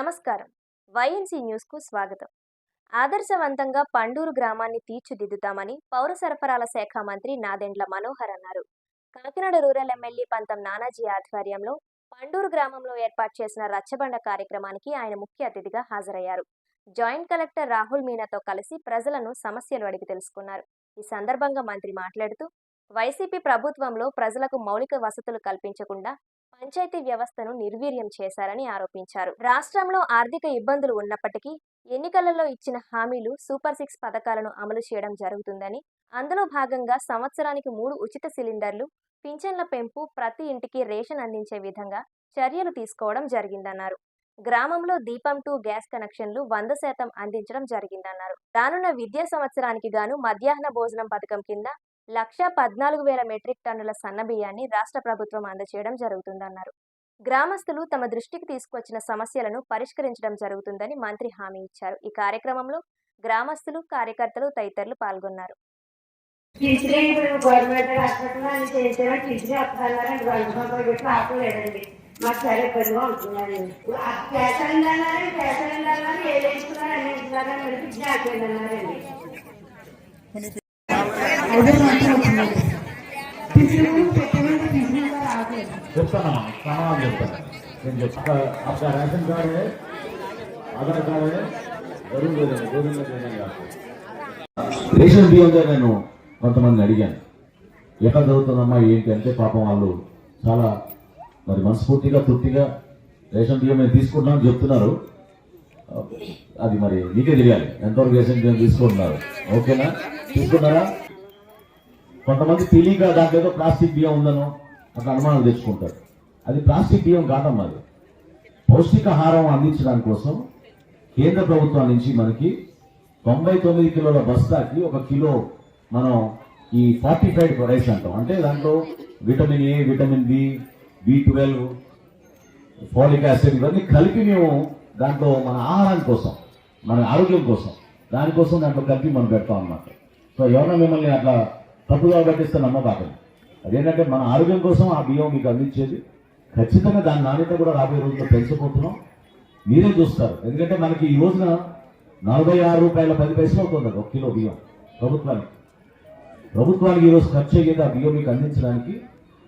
నమస్కారం. వైఎన్సీ న్యూస్కు స్వాగతం. ఆదర్శవంతంగా పండూరు గ్రామాన్ని తీర్చిదిద్దుతామని పౌర సరఫరాల శాఖ మంత్రి నాదెండ్ల మనోహర్ అన్నారు. కాకినాడ రూరల్ ఎమ్మెల్యే పంతం నానాజీ ఆధ్వర్యంలో పండూరు గ్రామంలో ఏర్పాటు చేసిన రచ్చబండ కార్యక్రమానికి ఆయన ముఖ్య అతిథిగా హాజరయ్యారు. జాయింట్ కలెక్టర్ రాహుల్ మీనాతో కలిసి ప్రజలను సమస్యలు అడిగి తెలుసుకున్నారు. ఈ సందర్భంగా మంత్రి మాట్లాడుతూ వైసీపీ ప్రభుత్వంలో ప్రజలకు మౌలిక వసతులు కల్పించకుండా పంచాయతీ వ్యవస్థను నిర్వీర్యం చేశారని ఆరోపించారు. రాష్ట్రంలో ఆర్థిక ఇబ్బందులు ఉన్నప్పటికీ ఎన్నికలలో ఇచ్చిన హామీలు సూపర్ సిక్స్ పథకాలను అమలు చేయడం జరుగుతుందని అందులో భాగంగా సంవత్సరానికి మూడు ఉచిత సిలిండర్లు పింఛన్ల పెంపు ప్రతి ఇంటికి రేషన్ అందించే విధంగా చర్యలు తీసుకోవడం జరిగిందన్నారు. గ్రామంలో దీపం టూ గ్యాస్ కనెక్షన్లు వంద శాతం అందించడం జరిగిందన్నారు. రానున్న విద్యా సంవత్సరానికి గాను మధ్యాహ్న భోజనం పథకం కింద లక్ష పద్నాలుగు వేల మెట్రిక్ టన్నుల సన్నబియ్యాన్ని రాష్ట్ర ప్రభుత్వం అందచేయడం జరుగుతుందన్నారు. గ్రామస్తులు తమ దృష్టికి తీసుకొచ్చిన సమస్యలను పరిష్కరించడం జరుగుతుందని మంత్రి హామీ ఇచ్చారు. ఈ కార్యక్రమంలో గ్రామస్తులు కార్యకర్తలు తదితరులు పాల్గొన్నారు. మాకు చాలా ఇబ్బందిగా అన్నారండి. చెప్తాను నేను చెప్తా రేషన్ కార్డే ఆధార్ గరువు గోధుమ రేషన్ బియ్యంగా నేను కొంతమందిని అడిగాను. ఎక్కడ చదువుతుందమ్మా ఏంటి అంటే పాపం వాళ్ళు చాలా మరి మనస్ఫూర్తిగా తృప్తిగా రేషన్ బియ్యం మేము తీసుకుంటున్నామని చెప్తున్నారు. అది మరి మీకే తెలియాలి. ఎంతవరకు రేషన్ బియ్యం తీసుకుంటున్నారు? ఓకేనా? తీసుకున్నారా కొంతమంది తెలియక దాంట్లో ఏదో ప్లాస్టిక్ బియ్యం ఉందనో అట్లా అనుమానం తెచ్చుకుంటారు. అది ప్లాస్టిక్ బియ్యం కాదమ్మా అది. పౌష్టికాహారం అందించడానికి కోసం కేంద్ర ప్రభుత్వం నుంచి మనకి తొంభై తొమ్మిది కిలోల బస్తాకి ఒక కిలో మనం ఈ ఫార్టిఫైడ్ రైస్ అంటాం. అంటే దాంట్లో vitamin A vitamin B B twelve folic acid ఇవన్నీ కలిపి మేము దాంట్లో మన ఆహారం కోసం మన ఆరోగ్యం కోసం దానికోసం దాంట్లో కలిపి మనం పెడతాం అన్నమాట. సో ఎవరైనా మిమ్మల్ని అట్లా తప్పుగా పట్టిస్తే నమ్మకాకండి అదేంటంటే మన ఆరోగ్యం కోసం ఆ బియ్యం మీకు అందించేది. ఖచ్చితంగా దాని నాణ్యత కూడా రాబోయే రోజుల్లో పెంచబోతున్నాం. మీరే చూస్తారు. ఎందుకంటే మనకి ఈ రోజున నలభై ఆరు రూపాయల పది పైసలు అవుతుంది ఒక కిలో బియ్యం ప్రభుత్వానికి. ప్రభుత్వానికి ఈరోజు ఖర్చు అయ్యేది ఆ బియ్యం మీకు అందించడానికి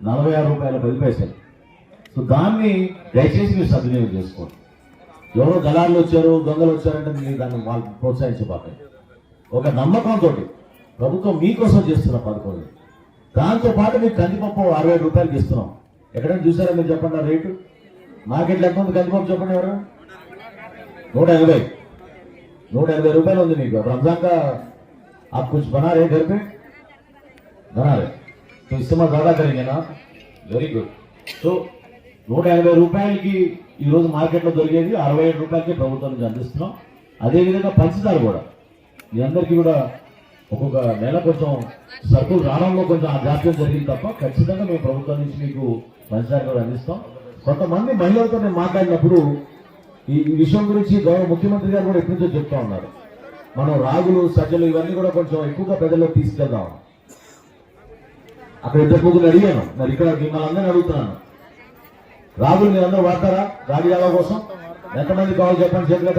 నలభై ఆరు రూపాయల పది పైసలు. సో దాన్ని దయచేసి మీరు సద్వినియోగం చేసుకోండి. ఎవరో దళారులు వచ్చారు దొంగలు వచ్చారంటే మీరు దాన్ని వాళ్ళు ప్రోత్సహించబాకండి. ఒక నమ్మకంతో ప్రభుత్వం మీకోసం చేస్తున్న పథకం ఇది. దాంతో పాటు మీకు కందిపప్పు అరవై రూపాయలకి ఇస్తున్నాం ఎక్కడైనా చూసారా మీరు చెప్పండి ఆ రేటు మార్కెట్లో ఎంత ఉంది కందిపప్పు చెప్పండి ఎవరు నూట ఎనభై నూట ఎనభై రూపాయలు ఉంది మీకు अब रमजान का आप कुछ बना रहे घर पे बना रहे तो इस्तेमाल ज्यादा करेंगे ना వెరీ గుడ్ సో నూట ఎనభై రూపాయలకి ఈ రోజు మార్కెట్లో దొరికేది అరవై ఏడు రూపాయలకి ప్రభుత్వం నుంచి అందిస్తున్నాం అదేవిధంగా పంచదార కూడా మీ అందరికీ కూడా ఒక్కొక్క నెల కొంచెం సరుకులు రావడంలో కొంచెం ఆ జాప్యం జరిగింది తప్ప ఖచ్చితంగా మేము ప్రభుత్వం నుంచి మీకు పంచదార కూడా అందిస్తాం. కొంతమంది మహిళలతో నేను మాట్లాడినప్పుడు ఈ విషయం గురించి గౌరవ ముఖ్యమంత్రి గారు కూడా ఎప్పటి నుంచో చెప్తా ఉన్నారు. మనం రాగులు సజ్జలు ఇవన్నీ కూడా కొంచెం ఎక్కువగా ప్రజల్లోకి తీసుకెళ్దాం. అక్కడ ఇద్దరు ముగ్గురు అడిగాను. మరి ఇక్కడ మిమ్మల్ని అందరిని అడుగుతున్నాను. రాగులు మీరు అందరూ వాడతారా? రాగి కోసం? ఎంతమంది కావాలి చెప్పండి చేతులు?